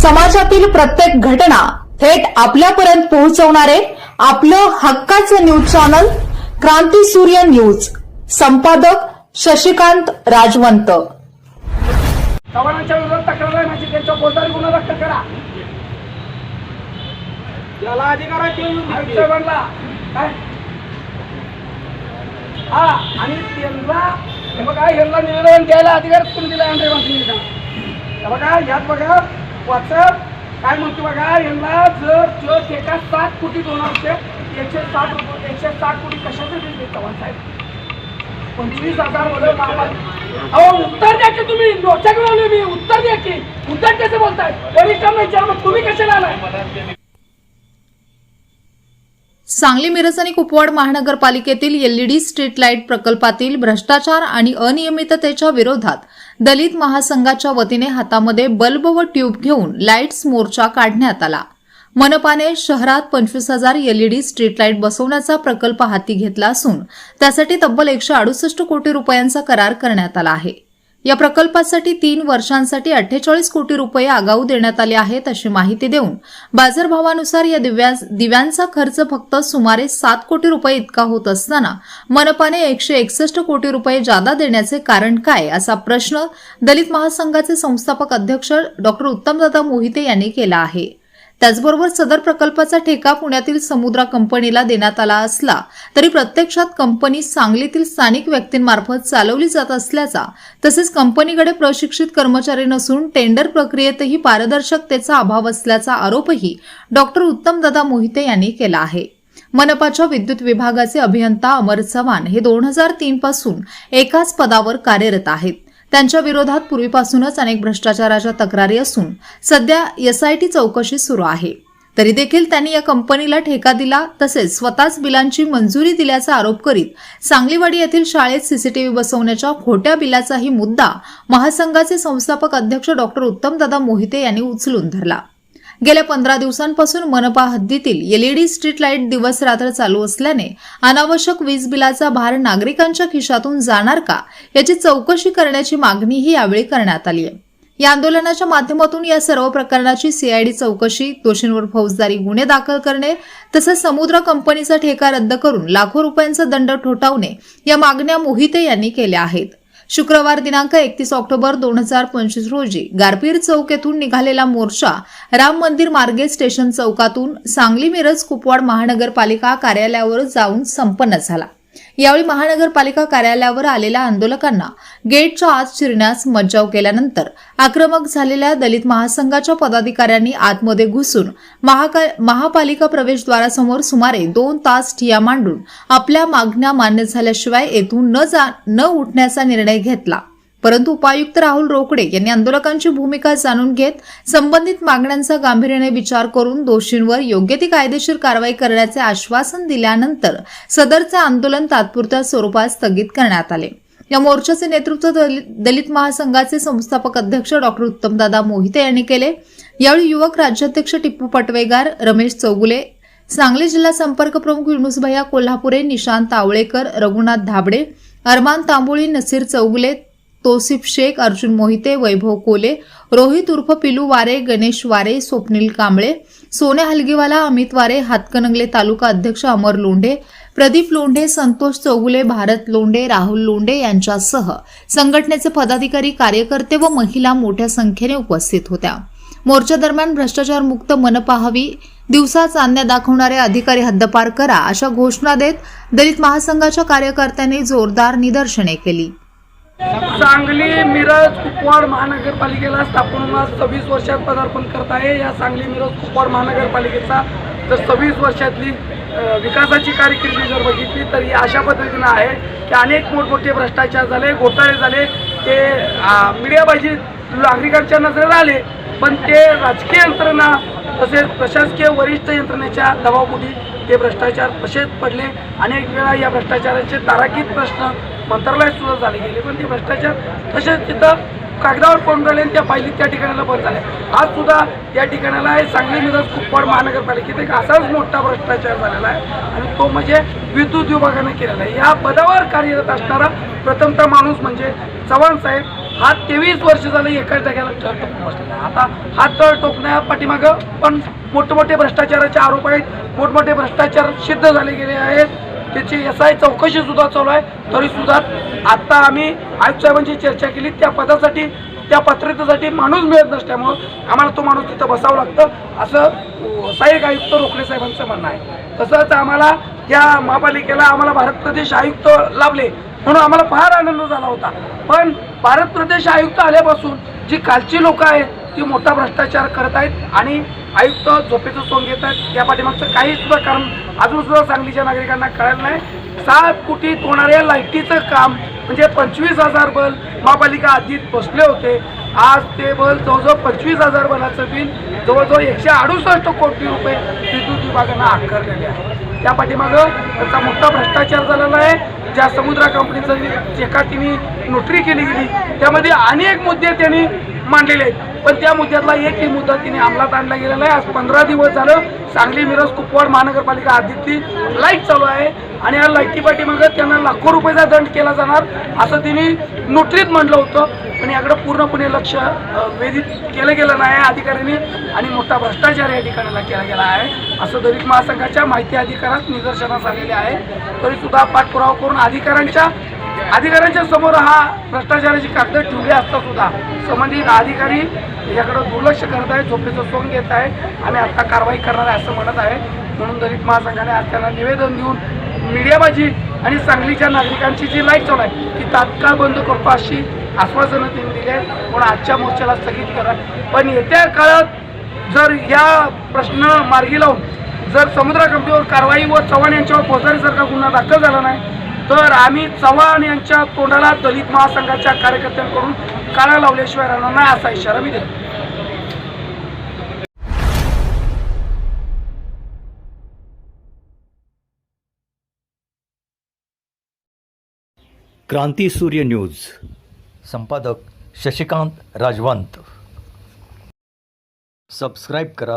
समाजातील प्रत्येक घटना थेट आपल्यापर्यंत पोहोचवणारे आपलं हक्काचं न्यूज चॅनल क्रांती सूर्य न्यूज. संपादक शशिकांत राजवंत. चव्हाणांच्या विरोधात तक्रार आहे माझी त्यांच्या फौजदारी गुन्हा दाखल करा. याला अधिकार आहे तो काय? हा आणि त्यांना हे बघा ह्यांना निवेदन द्यायला अधिकार तुम्ही दिला बघा यात बघा वाचत. काय म्हणतो बघा यांना जर जो एका सात कोटी होणार होते एकशे साठ एकशे साठ कोटी कशाचे दिले चव्हाण हो साहेब? पंचवीस हजार अहो उत्तर द्या की तुम्ही. डोक्या घेऊन मी. उत्तर द्या की. उत्तर कसे बोलताय? वरिष्ठांना विचार मग तुम्ही कशाला आलाय? सांगली मिरज आणि कुपवाड महानगरपालिकेतील एलईडी स्ट्रीट लाइट प्रकल्पातील भ्रष्टाचार आणि अनियमिततेच्या विरोधात दलित महासंघाच्या वतीने हातामध्ये बल्ब व ट्यूब घेऊन लाईट्स मोर्चा काढण्यात आला. मनपाने शहरात पंचवीस हजार एलईडी स्ट्रीट लाइट बसवण्याचा प्रकल्प हाती घेतला असून त्यासाठी तब्बल एकशे अडुसष्ट कोटी रुपयांचा करार करण्यात आला आहे. या प्रकल्पासाठी तीन वर्षांसाठी अठ्ठेचाळीस कोटी रुपये आगाऊ देण्यात आले आहेत अशी माहिती देऊन बाजारभावानुसार या दिव्यांचा खर्च फक्त सुमारे सात कोटी रुपये इतका होत असताना मनपाने एकशे एकसष्ट कोटी रुपये जादा देण्याचे कारण काय असा प्रश्न दलित महासंघाचे संस्थापक अध्यक्ष डॉक्टर उत्तमदादा मोहिते यांनी केला आहे. त्याचबरोबर सदर प्रकल्पाचा ठेका पुण्यातील समुद्रा कंपनीला देण्यात आला असला तरी प्रत्यक्षात कंपनी सांगलीतील स्थानिक व्यक्तींमार्फत चालवली जात असल्याचा तसेच कंपनीकडे प्रशिक्षित कर्मचारी नसून टेंडर प्रक्रियेतही पारदर्शकतेचा अभाव असल्याचा आरोपही डॉक्टर उत्तमदादा मोहिते यांनी केला आहे. मनपाच्या विद्युत विभागाचे अभियंता अमर चव्हाण हे दोन हजार तीन पासून एकाच पदावर कार्यरत आहेत. त्यांच्या विरोधात पूर्वीपासूनच अनेक भ्रष्टाचाराच्या तक्रारी असून सध्या एसआयटी चौकशी सुरू आहे. तरी देखील त्यांनी या कंपनीला ठेका दिला तसेच स्वतःच बिलांची मंजुरी दिल्याचा आरोप करीत सांगलीवाडी येथील शाळेत सीसीटीव्ही बसवण्याच्या खोट्या बिलाचाही मुद्दा महासंघाचे संस्थापक अध्यक्ष डॉक्टर उत्तमदादा मोहिते यांनी उचलून धरला. गेल्या पंधरा दिवसांपासून मनपा हद्दीतील एलईडी स्ट्रीट लाइट दिवस रात्र चालू असल्याने अनावश्यक वीज बिलाचा भार नागरिकांच्या खिशातून जाणार का याची चौकशी करण्याची मागणीही यावेळी करण्यात आली आहे. या आंदोलनाच्या माध्यमातून या सर्व प्रकरणाची सीआयडी चौकशी दोषींवर फौजदारी गुन्हे दाखल करणे तसंच समुद्र कंपनीचा ठेका रद्द करून लाखो रुपयांचा दंड ठोठावणे या मागण्या मोहिते यांनी केल्या आहेत. शुक्रवार दिनांक एकतीस ऑक्टोबर दोन हजार पंचवीस रोजी गारपीर चौक येथून निघालेला मोर्चा राम मंदिर मार्गे स्टेशन चौकातून सांगली मिरज कुपवाड महानगरपालिका कार्यालयावर जाऊन संपन्न झाला. यावेळी महानगरपालिका कार्यालयावर आलेल्या आंदोलकांना गेटच्या आत शिरण्यास मज्जाव केल्यानंतर आक्रमक झालेल्या दलित महासंघाच्या पदाधिकाऱ्यांनी आतमध्ये घुसून महाका महापालिका प्रवेशद्वारासमोर सुमारे दोन तास ठिया मांडून आपल्या मागण्या मान्य झाल्याशिवाय येथून न जा न उठण्याचा निर्णय घेतला. परंतु उपायुक्त राहुल रोकडे यांनी आंदोलकांची भूमिका जाणून घेत संबंधित मागण्यांचा गांभीर्याने विचार करून दोषींवर योग्य ती कायदेशीर कारवाई करण्याचे आश्वासन दिल्यानंतर सदरचे आंदोलन तात्पुरत्या स्वरूपात स्थगित करण्यात आले. या मोर्चाचे नेतृत्व दलित दलित महासंघाचे संस्थापक अध्यक्ष डॉक्टर उत्तमदादा मोहिते यांनी केले. यावेळी युवक राज्याध्यक्ष टिप्पू पटवेगार रमेश चौगुले सांगली जिल्हा संपर्क प्रमुख युनुसभैया कोल्हापुरे निशांत तावळेकर रघुनाथ धाबडे अरमान तांबोळी नसीर चौगुले तोसिफ शेख अर्जुन मोहिते वैभव कोले रोहित उर्फ पिलू वारे गणेश वारे स्वप्नील कांबळे सोने हलगीवाला अमित वारे हातकणंगले तालुका अध्यक्ष अमर लोंढे प्रदीप लोंढे संतोष चौगुले भारत लोंढे राहुल लोंढे यांच्यासह संघटनेचे पदाधिकारी कार्यकर्ते व महिला मोठ्या संख्येने उपस्थित होत्या. मोर्चा दरम्यान भ्रष्टाचार मुक्त मनपा हवी दिवसा चांदण्या दाखवणारे अधिकारी हद्दपार करा अशा घोषणा देत दलित महासंघाच्या कार्यकर्त्यांनी जोरदार निदर्शने केली. सांगली मिरज कुपवाड महानगरपालिकेला स्थापन सव्वीस वर्षात पदार्पण करत आहे. या सांगली मिरज कुपवाड महानगरपालिकेचा जर सव्वीस वर्षातली विकासाची कारकिर्दी जर बघितली तर ही अशा पद्धतीनं आहे की अनेक मोठमोठे भ्रष्टाचार झाले घोटाळे झाले. ते मीडियाबाजी नागरिकांच्या नजरेत आले पण ते राजकीय यंत्रणा तसेच प्रशासकीय वरिष्ठ यंत्रणेच्या दबावपुटी ते भ्रष्टाचार तसेच पडले. अनेक वेळा या भ्रष्टाचाराचे ताराकीत प्रश्न मंत्रालयात सुद्धा झाले गेले पण ते भ्रष्टाचार तसेच तिथं कागदावर पडून राहिले आणि त्या पाहिलीत त्या ठिकाणाला बंद झाल्या. आज सुद्धा या ठिकाणाला आहे सांगली मिरज कुप्पड महानगरपालिकेत एक असाच मोठा भ्रष्टाचार झालेला आहे. आणि तो म्हणजे विद्युत विभागाने केलेला आहे. या पदावर कार्यरत असणारा प्रथमतः माणूस म्हणजे चव्हाण साहेब. हा तेवीस वर्ष झालं एकाच जागेला तळ टोकून बसलेला आहे. आता हा तळ टोकण्या पाठीमागं पण मोठमोठे भ्रष्टाचाराचे आरोप आहेत. मोठमोठे भ्रष्टाचार सिद्ध झाले गेले आहेत. त्याची एस आय चौकशी सुद्धा चालू आहे. तरी सुद्धा आता आम्ही आयुक्त साहेबांची चर्चा केली. त्या पदासाठी त्या पात्रतेसाठी माणूस मिळत नसल्यामुळं आम्हाला तो माणूस तिथं बसावं लागतं. असं सहाय्यक आयुक्त रोखले साहेबांचं म्हणणं आहे. तसंच आम्हाला त्या महापालिकेला आम्हाला भारत प्रदेश आयुक्त लाभले. म्हणून आम्हाला फार आनंद झाला होता. पण भारत प्रदेश आयुक्त आल्यापासून जी कालची लोकं आहेत ती मोठा भ्रष्टाचार करत आहेत आणि आयुक्त झोपेचं सोंग घेत आहेत. या पाठीमागचं काही सुद्धा कारण अजून सुद्धा सांगलीच्या नागरिकांना कळलं नाही. सात कोटी होणाऱ्या लाईटीचं काम म्हणजे पंचवीस हजार बल महापालिका आधीच बसले होते. आज ते बल जवळजवळ पंचवीस हजार बलाचं बिल जवळजवळ एकशे अडुसष्ट कोटी रुपये विद्युत विभागानं आकारलेले आहे. त्या पाठीमागं त्याचा मोठा भ्रष्टाचार झालेला आहे. ज्या समुद्रा कंपनीचं एका तिने नोटरी केली गेली त्यामध्ये अनेक मुद्दे त्यांनी मांडलेले आहेत. पण त्या मुद्द्यातला एकही मुद्दा तिने अंमलात आणला गेलेला आहे. आज पंधरा दिवस झालं सांगली मिरज कुपवाड महानगरपालिका आदित्य लाइट चालू आहे आणि या लाईटी पाठीमागं त्यांना लाखो रुपयाचा दंड केला जाणार असं तिने नोटरीत म्हटलं होतं. पण याकडे पूर्णपणे लक्ष वेधित केलं गेलं नाही अधिकाऱ्यांनी आणि मोठा भ्रष्टाचार या ठिकाणाला केला गेला आहे. असं दलित महासंघाच्या माहिती अधिकारात निदर्शनास आलेले आहे. तरी सुद्धा पाठपुरावा करून अधिकाऱ्यांच्या अधिकाऱ्यांच्या समोर हा भ्रष्टाचाराची कागद ठेवली असता सुद्धा संबंधित अधिकारी याकडे दुर्लक्ष करत आहे झोपेचं सोंग घेत आहे आणि आता कारवाई करणार आहे असं म्हणत आहे म्हणून दलित महासंघाने आज त्यांना निवेदन देऊन मीडियाबाजी आणि सांगलीच्या नागरिकांची जी लाइट चालू आहे ती तात्काळ बंद करतो अशी आश्वासनं त्यांनी दिली आहे म्हणून आजच्या मोर्चाला स्थगित करा. पण येत्या काळात जर या प्रश्न मार्गी लावून जर समुद्र कंपनीवर कारवाई व चव्हाण यांच्यावर फौजदारीसारखा गुन्हा दाखल झाला नाही तर आम्ही चव्हाण यांच्या तोंडाला दलित महासंघाच्या कार्यकर्त्यांकडून काळा लावल्याशिवाय राहणार नाही असा इशारा मी देतो. क्रांती सूर्य न्यूज. संपादक शशिकांत राजवंत. सबस्क्राईब करा.